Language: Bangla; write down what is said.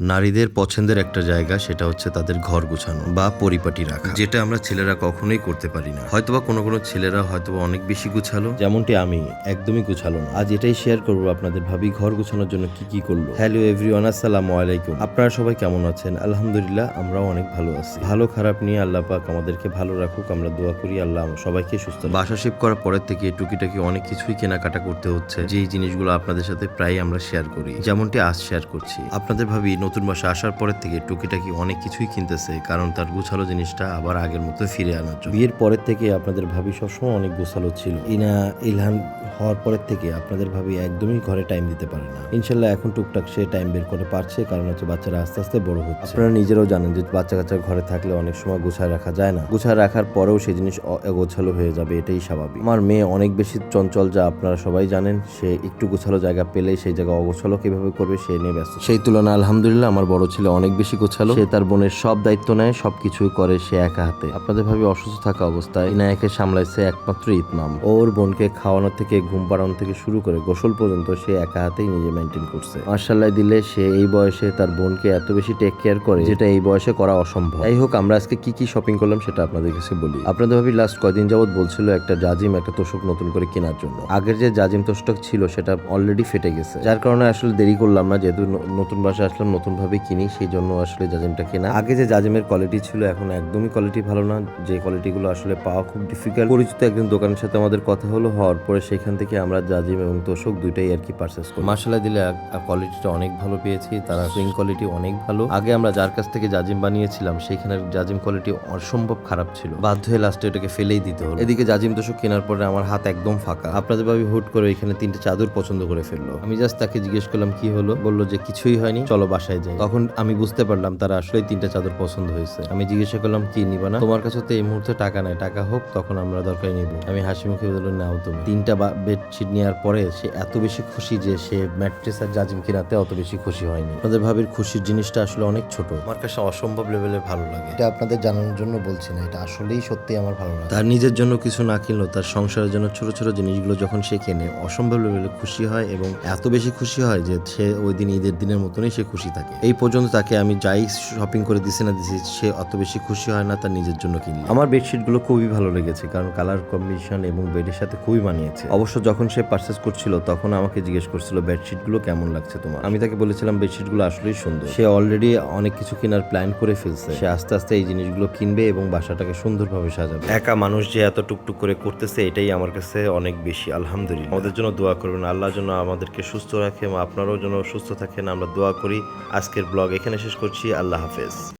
নারীদের পছন্দের একটা জায়গা সেটা হচ্ছে তাদের ঘর গোছানো বা পরিপাটি রাখা। যেটা আমরা ছেলেরা কখনোই করতে পারি না। হয়তোবা কোনো কোনো ছেলেরা হয়তোবা অনেক বেশি গুছালো। যেমনটি আমি একদমই গুছালো না। আজ এটাই শেয়ার করব আপনাদের ভাবি ঘর গোছানোর জন্য কি কি করল। হ্যালো এভরিওয়ান আসসালামু আলাইকুম। আপনারা সবাই কেমন আছেন? আলহামদুলিল্লাহ আমরাও অনেক ভালো আছি। ভালো খারাপ নিয়ে আল্লাহ পাক আমাদেরকে ভালো রাখুক আমরা দোয়া করি আল্লাহ সবাইকে সুস্থ বাসা শিফট করার পরের থেকে টুকিটাকি অনেক কিছুই কেনাকাটা করতে হচ্ছে। যেই জিনিসগুলো আপনাদের সাথে প্রায় আমরা শেয়ার করি। যেমনটি আজ শেয়ার করছি। আপনাদের ভাবি নতুন মাসে আসার পরের থেকে টুকিটাকি অনেক কিছুই কিনতেছে, কারণ তার গুছালো জিনিসটা আবার আগের মতো ফিরে আনার জন্য। বিয়ের পরের থেকে আপনাদের ভাবি সবসময় অনেক গুছালো ছিল। ইনা, ইলহান হওয়ার পরের থেকে আপনাদের ভাবি একদমই ঘরে টাইম দিতে পারে না। ইনশাল্লাহ এখন টুকটাক সে টাইম বের করে পারছে, কারণ হচ্ছে বাচ্চারা আস্তে আস্তে বড় হচ্ছে। আপনারা নিজেরাও জানেন যে বাচ্চা কাচ্চা ঘরে থাকলে অনেক সময় গুছায় রাখা যায় না। গুছায় রাখার পরেও সেই জিনিস অগোছালো হয়ে যাবে, এটাই স্বাভাবিক। আমার মেয়ে অনেক বেশি চঞ্চল যা আপনারা সবাই জানেন। সে একটু গোছালো জায়গা পেলে সেই জায়গা অগোছালো কীভাবে করবে সে নিয়ে ব্যস্ত। সেই তুলনায় আলহামদুলিল্লাহ আমার বড় ছেলে অনেক বেশি গোছালো। সে তার বোনের সব দায়িত্ব নেয়, সবকিছুই করে সে একা হাতে। আপনাদের ভাবে অসুস্থ থাকা অবস্থায় ইনায়াকে সামলাইছে একমাত্র ইতমাম ওর বোনকে খাওয়ানো থেকে, ঘুম পাড়ানো থেকে শুরু করে গোসল পর্যন্ত সে একা হাতেই নিজে মেনটেন করছে। মার্শাল্লাহ দিলে সে এই বয়সে তার বোনকে এত বেশি টেক কেয়ার করে যেটা এই বয়সে করা অসম্ভব। যাই হোক, আমরা আজকে কি কি শপিং করলাম সেটা আপনাদের কাছে বলি। আপনাদের ভাবি লাস্ট কয়দিন যাবত বলছিল একটা জাজিম, একটা তোষক নতুন করে কেনার জন্য। আগের যে জাজিম তোষক ছিল, সেটা অলরেডি ফেটে গেছে। যার কারণে আসলে দেরি করলাম না, যেহেতু নতুন বাসা আসলাম নতুন ভাবে কিনি সেই জন্য আসলে জাজিমটা কেনা। আগে যে জাজিমের কোয়ালিটি ছিল, এখন একদমই কোয়ালিটি ভালো না। যে কোয়ালিটিগুলো আসলে পাওয়া খুব ডিফিকাল্ট পরিচিত একজন দোকানের সাথে আমাদের কথা হলো, হওয়ার পরে সেখান থেকে আমরা জাজিম এবং তোষক দুইটাই আর কি পারচেস করি। মাসালা দিলে কোয়ালিটিটা অনেক ভালো পেয়েছি। তারা সুইং কোয়ালিটি অনেক ভালো। আগে আমরা যার কাছ থেকে জাজিম বানিয়েছিলাম, সেখানের জাজিম কোয়ালিটি অসম্ভব খারাপ ছিল। বাধ্য হয়ে লাস্টে ওটাকে ফেলেই দিতে হলো। এদিকে জাজিম তোষক কেনার পরে আমার হাত একদম ফাঁকা। আপনাদের ভাবি হুট করে এখানে তিনটে চাদর পছন্দ করে ফেলল। আমি জাস্ট তাকে জিজ্ঞেস করলাম, কি হলো? বলল যে, কিছুই হয়নি। চলো বাসায় যাই তখন আমি বুঝতে পারলাম তারা আসলে তিনটা চাদর পছন্দ হয়েছে। আমি জিজ্ঞাসা করলাম, কি নিবা না? তোমার কাছে তো এই মুহূর্তে টাকা নাই। টাকা হোক, তখন আমরা দরকার নিব। আমি হাসি মুখে বলল নাও তুমি। তিনটা বেডশিট নেওয়ার পরে সে এত বেশি খুশি যে সে ম্যাট্রেস আর জাজিম কেনাতে অত বেশি খুশি হয়নি। আমাদের ভাবির খুশির জিনিসটা আসলে অনেক ছোট। আমার কাছে অসম্ভব লেভেলে ভালো লাগে। এটা আপনাদের জানানোর জন্য বলছি না, এটা আসলেই সত্যি আমার ভালো লাগে। তার নিজের জন্য কিছু না কিনলেও তার সংসারের জন্য ছোট ছোট জিনিসগুলো যখন সে কেনে, অসম্ভব লেভেলে খুশি হয় এবং এত বেশি খুশি হয় যে সে ওই দিন ঈদের দিনের মতনই সে খুশি থাকে। এই পর্যন্ত তাকে আমি যাই শপিং করে দিছি না দিছি সে অত বেশি খুশি হয় না তার নিজের জন্য কিনলে। আমার বেডশিটগুলো খুবই ভালো লেগেছে কারণ কালার কম্বিনেশন এবং বেডের সাথে খুবই মানিয়েছে। অবশ্য যখন সে পারচেস করছিল তখন আমাকে জিজ্ঞেস করছিল বেডশিটগুলো কেমন লাগছে তোমার? আমি তাকে বলেছিলাম বেডশিটগুলো আসলেই সুন্দর। সে অলরেডি অনেক কিছু কেনার প্ল্যান করে ফেলছে। সে আস্তে আস্তে এই জিনিসগুলো কিনবে এবং বাসাটাকে সুন্দরভাবে সাজাবে। একা মানুষ যে এত টুকটুক করে করতেছে এটাই আমার কাছে অনেক বেশি আলহামদুলিল্লাহ। আমাদের জন্য দোয়া করবেন আল্লাহ যেন আমাদেরকে সুস্থ রাখে এবং আপনারাও যেন সুস্থ থাকেন আমরা দোয়া করি। আজকের ব্লগ এখানে শেষ করছি আল্লাহ হাফেজ।